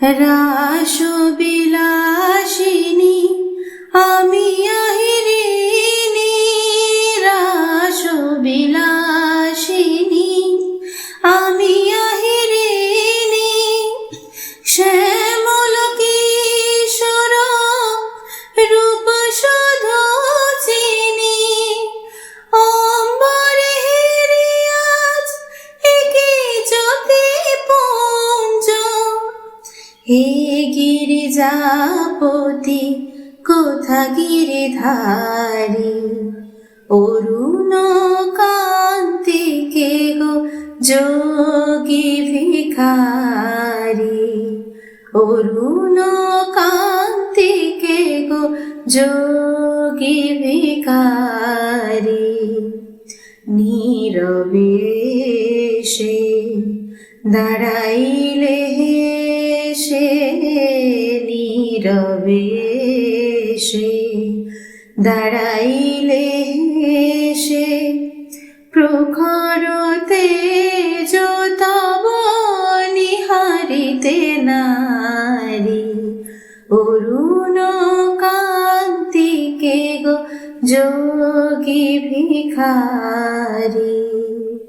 রাসবিলাসিনী হে গিরিজাপতি, কোথা গিরিধারী? অরুণ কান্তিকে গো যোগী ভিখারি? অরুণ কান্তিকে গো যোগী ভিখারি? নীরবে সে দাঁড়াইলে নীরবে সে দাঁড়াইলে সে প্রখরতে তব নিহারিতে নারী অরুণ কান্তিকে গো যোগী ভিখারী।